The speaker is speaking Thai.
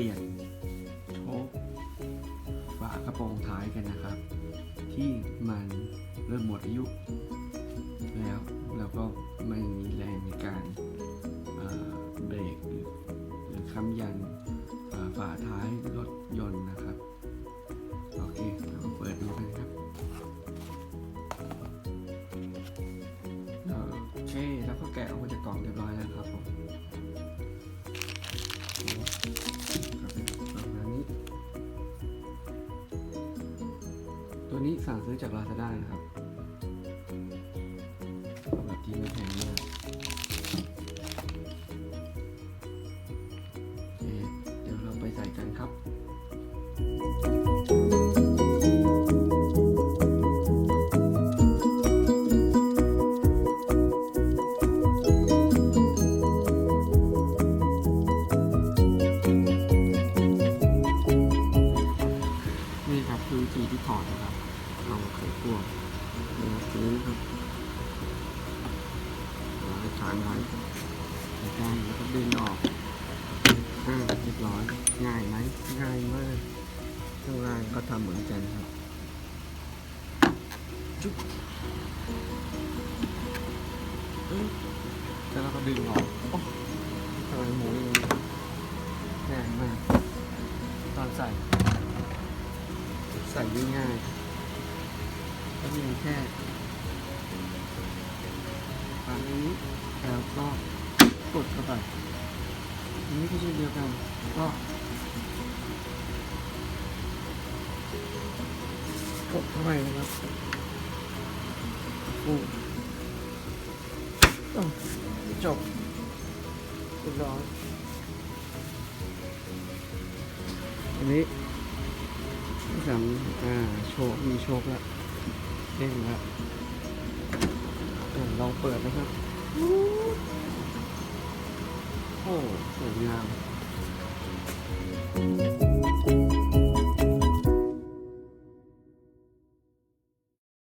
เปลี่ยนโชคฝากระโปรงท้ายกันนะครับ ที่มันเริ่มหมดอายุ แล้วเราก็ไม่มีแรงในการเบรกหรือค้ำยัน ตัวนี้สั่งซื้อจาก Lazada นะครับแบบที่ไม่แพง เอาไขควงนะครับตรงนี้นะครับเอาไว้ฐานไว้ใกล้แล้วก็ดึงออกอ่าเรียบร้อยง่ายไหมง่ายมากข้างล่างก็ทำเหมือนกันครับจุ๊บแล้วเราก็ดึงออกอ้ทำไมหมูอย่างนี้ง่ายมาก ตอนใส่ ใส่ง่ายๆ ก็มีแค่ฝั่งนี้แล้วก็กดเข้าไปอันนี้ก็เช่นเดียวกันก็กดเข้าไปนะครับปูอ้จบเรียบร้อยอันนี้ที่งอ่าโชคมีโชคแล้ว เด้งแล้วอะลองเปิดนะครับ โอ้สวยงาม